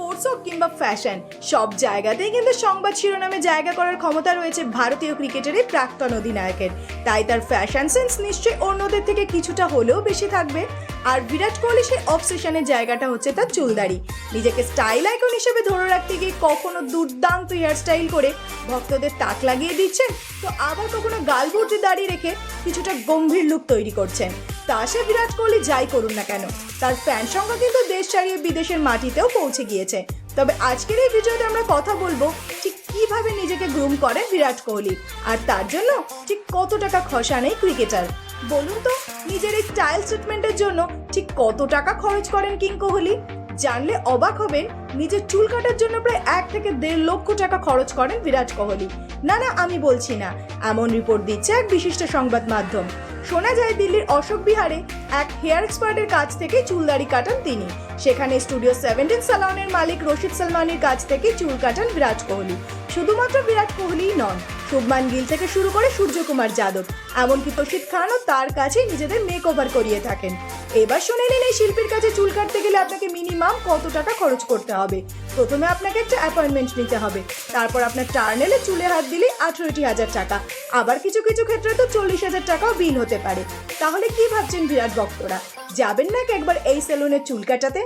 Sports হোক কিংবা fashion, সব জায়গাতেই কিন্তু সংবাদ শিরোনামে জায়গা করার ক্ষমতা রয়েছে ভারতীয় ক্রিকেটের এই প্রাক্তন অধিনায়কের। তাই তার ফ্যাশন সেন্স নিশ্চয়ই অন্যদের থেকে কিছুটা হলেও বেশি থাকবে। আর বিরাট কোহলি সেই অবসেশনের জায়গাটা হচ্ছে তার চুলদাড়ি। নিজেকে স্টাইল আইকন হিসেবে ধরে রাখতে গিয়ে কখনো দুর্দান্ত হেয়ারস্টাইল করে ভক্তদের তাক লাগিয়ে দিচ্ছেন। তো আবার কখনো গাল ভর্তি দাঁড়িয়ে রেখে কিছুটা গম্ভীর লুক তৈরি করছেন। তা সে বিরাট কোহলি যাই করুন না কেন? তার ফ্যান সংখ্যা কিন্তু দেশ ছাড়িয়ে বিদেশের মাটিতেও পৌঁছে গিয়েছে। তবে আজকের এই ভিডিওতে আমরা কথা বলব ঠিক কীভাবে নিজেকে গ্রুম করে বিরাট কোহলি? আর তার জন্য ঠিক কত টাকা খসা নেই ক্রিকেটার বলুন তো, নিজের এই স্টাইল ট্রিটমেন্টের জন্য ঠিক কত টাকা খরচ করেন কিং কোহলি? জানলে অবাক হবেন, নিজের চুল কাটার জন্য প্রায় এক থেকে দেড় লক্ষ টাকা খরচ করেন বিরাট কোহলি। না না, আমি বলছি না। এমন রিপোর্ট দিচ্ছে এক বিশিষ্ট সংবাদ মাধ্যম। শোনা যায় দিল্লির অশোক বিহারে এক হেয়ার এক্সপার্টের কাছ থেকে চুল দাড়ি কাটান তিনি। সেখানে স্টুডিও সেভেন্টিন সালাউনের মালিক রশিদ সালমানের কাছ থেকে চুল কাটান বিরাট কোহলি। শুধুমাত্র বিরাট কোহলিই নন শুভমান গিল থেকে শুরু করে সূর্যকুমার যাদব, এমনকি তোষিদ খানও তার কাছেই নিজেদের মেক ওভার করিয়ে থাকেন। এবার শুনে নিন এই শিল্পীর কাছে চুল কাটতে গেলে আপনাকে মিনিমাম কত টাকা খরচ করতে হবে? প্রথমে আপনাকে একটা অ্যাপয়েন্টমেন্ট নিতে হবে, তারপর আপনার টার্ন এলে চুলে হাত দিলেই আঠেরোটি হাজার টাকা, আবার কিছু কিছু ক্ষেত্রে তো চল্লিশ হাজার টাকাও বিল হতে পারে। তাহলে কি ভাবছেন বিরাট ভক্তরা? যাবেন নাকি একবার এই সেলুনের চুল কাটাতে?